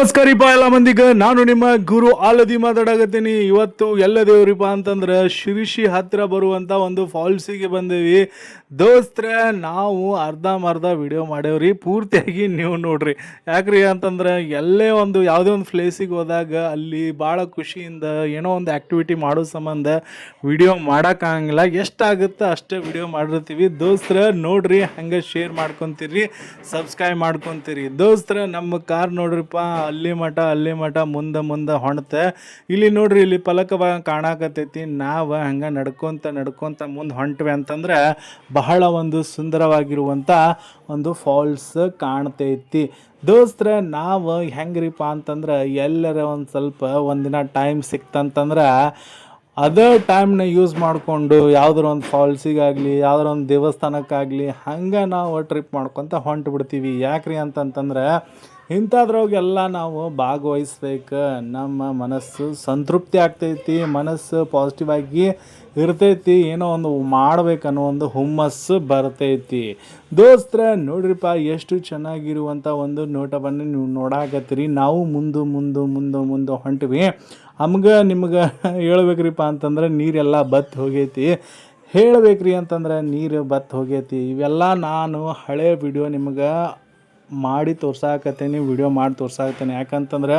ನಮಸ್ಕಾರಿಪ್ಪ ಎಲ್ಲ ಮಂದಿಗೆ. ನಾನು ನಿಮ್ಮ ಗುರು ಆಲದಿ ಮಾತಾಡಕತ್ತೀನಿ. ಇವತ್ತು ಎಲ್ಲ ದೇವ್ರಿಪ್ಪ ಅಂತಂದ್ರೆ ಶಿರಿಷಿ ಹತ್ತಿರ ಬರುವಂಥ ಒಂದು ಫಾಲ್ಸಿಗೆ ಬಂದೇವಿ. ದೋಸ್ತ್ರ, ನಾವು ಅರ್ಧಂಬರ್ಧ ವಿಡಿಯೋ ಮಾಡೇವ್ರಿ. ಪೂರ್ತಿಯಾಗಿ ನೀವು ನೋಡ್ರಿ. ಯಾಕ್ರಿ ಅಂತಂದ್ರೆ ಎಲ್ಲೇ ಒಂದು ಯಾವುದೇ ಒಂದು ಪ್ಲೇಸಿಗೆ ಹೋದಾಗ ಅಲ್ಲಿ ಭಾಳ ಖುಷಿಯಿಂದ ಏನೋ ಒಂದು ಆ್ಯಕ್ಟಿವಿಟಿ ಮಾಡೋ ಸಂಬಂಧ ವಿಡಿಯೋ ಮಾಡೋಕ್ಕಾಗಂಗಿಲ್ಲ ಎಷ್ಟಾಗುತ್ತೆ ಅಷ್ಟೇ ವಿಡಿಯೋ ಮಾಡಿರ್ತೀವಿ. ದೋಸ್ತ್ರ, ನೋಡ್ರಿ, ಹಂಗೆ ಶೇರ್ ಮಾಡ್ಕೊತೀರಿ ಸಬ್ಸ್ಕ್ರೈಬ್ ಮಾಡ್ಕೊತೀರಿ. ದೋಸ್ತ್ರ, ನಮ್ಮ ಕಾರ್ ನೋಡ್ರಿಪ್ಪ ಅಲ್ಲಿ ಮಠ ಅಲ್ಲಿ ಮಠ, ಮುಂದೆ ಮುಂದೆ ಹೊಣ್ತೆ ಇಲ್ಲಿ ನೋಡ್ರಿ, ಇಲ್ಲಿ ಫಲಕ ಕಾಣಾಕತ್ತೈತಿ. ನಾವು ಹಂಗೆ ನಡ್ಕೊತ ನಡ್ಕೊಂತ ಮುಂದೆ ಹೊಂಟ್ವಿ ಅಂತಂದ್ರೆ ಬಹಳ ಒಂದು ಸುಂದರವಾಗಿರುವಂಥ ಒಂದು ಫಾಲ್ಸ್ ಕಾಣ್ತೈತಿ. ದೋಸ್ತ್ರ, ನಾವು ಹೆಂಗ್ರಿಪ್ಪ ಅಂತಂದ್ರೆ ಎಲ್ಲರ ಒಂದು ಸ್ವಲ್ಪ ಒಂದಿನ ಟೈಮ್ ಸಿಕ್ತಂತಂದ್ರೆ ಅದೇ ಟೈಮ್ನ ಯೂಸ್ ಮಾಡಿಕೊಂಡು ಯಾವ್ದಾರ ಒಂದು ಫಾಲ್ಸಿಗಾಗಲಿ ಯಾವ್ದಾರ ಒಂದು ದೇವಸ್ಥಾನಕ್ಕಾಗಲಿ ಹಂಗೆ ನಾವು ಟ್ರಿಪ್ ಮಾಡ್ಕೊತ ಹೊಂಟು ಬಿಡ್ತೀವಿ ಯಾಕ್ರಿ ಅಂತಂತಂದ್ರೆ ಇಂಥದ್ರಾಗೆಲ್ಲ ನಾವು ಭಾಗವಹಿಸ್ಬೇಕು. ನಮ್ಮ ಮನಸ್ಸು ಸಂತೃಪ್ತಿ ಆಗ್ತೈತಿ, ಮನಸ್ಸು ಪಾಸಿಟಿವ್ ಆಗಿ ಇರ್ತೈತಿ, ಏನೋ ಒಂದು ಮಾಡ್ಬೇಕನ್ನೋ ಒಂದು ಹುಮ್ಮಸ್ಸು ಬರ್ತೈತಿ. ದೋಸ್ತ್ರ, ನೋಡ್ರಿಪ್ಪ, ಎಷ್ಟು ಚೆನ್ನಾಗಿರುವಂಥ ಒಂದು ನೋಟವನ್ನು ನೀವು ನೋಡಾಕತ್ತೀರಿ. ನಾವು ಮುಂದೆ ಮುಂದೆ ಮುಂದೆ ಮುಂದೆ ಹೊಂಟಿವಿ. ನಮ್ಗೆ ನಿಮ್ಗೆ ಹೇಳ್ಬೇಕ್ರಿಪ್ಪ ಅಂತಂದ್ರೆ ನೀರೆಲ್ಲ ಬತ್ತಿ ಹೋಗೈತಿ. ಹೇಳ್ಬೇಕ್ರಿ ಅಂತಂದ್ರೆ ನೀರು ಬತ್ತಿ ಹೋಗೈತಿ. ಇವೆಲ್ಲ ನಾನು ಹಳೆ ವಿಡಿಯೋ ನಿಮ್ಗೆ ಮಾಡಿ ತೋರ್ಸಾಕತ್ತೀನಿ ವಿಡಿಯೋ ಮಾಡಿ ತೋರ್ಸಾಕತ್ತೀನಿ. ಯಾಕಂತಂದ್ರೆ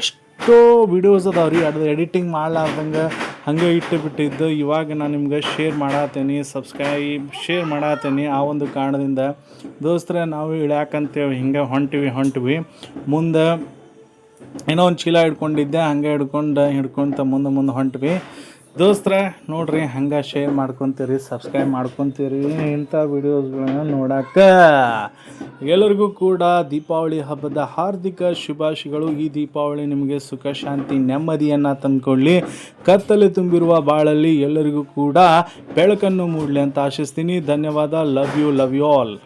ಎಷ್ಟೋ ವಿಡಿಯೋಸ್ ಅದಾವ್ರಿ ಅದು ಎಡಿಟಿಂಗ್ ಮಾಡ್ಲಾರ್ದಂಗೆ ಹಂಗೆ ಇಟ್ಟು ಬಿಟ್ಟಿದ್ದು ಇವಾಗ ನಾನು ನಿಮ್ಗೆ ಶೇರ್ ಮಾಡತ್ತೀನಿ ಸಬ್ಸ್ಕ್ರೈಬ್ ಶೇರ್ ಮಾಡತ್ತೀನಿ ಆ ಒಂದು ಕಾರಣದಿಂದ. ದೋಸ್ತ್ರ, ನಾವು ಇಳ್ಯಾಕಂತೇವೆ, ಹಿಂಗೆ ಹೊಂಟಿವಿ ಹೊಂಟಿವಿ. ಮುಂದೆ ಏನೋ ಒಂದು ಚೀಲ ಹಿಡ್ಕೊಂಡಿದ್ದೆ, ಹಂಗೆ ಹಿಡ್ಕೊಂಡು, ಹಿಡ್ಕೊಂತ ಮುಂದೆ ಮುಂದೆ ಹೊಂಟ್ವಿ. ದೋಸ್ತ್ರ, ನೋಡ್ರಿ, ಹಂಗೆ ಶೇರ್ ಮಾಡ್ಕೊತೀರಿ ಸಬ್ಸ್ಕ್ರೈಬ್ ಮಾಡ್ಕೊತೀರಿ, ಇಂಥ ವಿಡಿಯೋಸ್ಗಳನ್ನ ನೋಡಕ್ಕ ಎಲ್ಲರಿಗೂ ಕೂಡ ದೀಪಾವಳಿ ಹಬ್ಬದ ಹಾರ್ದಿಕ ಶುಭಾಶಯಗಳು. ಈ ದೀಪಾವಳಿ ನಿಮಗೆ ಸುಖ, ಶಾಂತಿ, ನೆಮ್ಮದಿಯನ್ನು ತಂದುಕೊಳ್ಳಿ. ಕತ್ತಲೆ ತುಂಬಿರುವ ಬಾಳಲ್ಲಿ ಎಲ್ಲರಿಗೂ ಕೂಡ ಬೆಳಕನ್ನು ಮೂಡಲಿ ಅಂತ ಆಶಿಸ್ತೀನಿ. ಧನ್ಯವಾದ. Love you love you all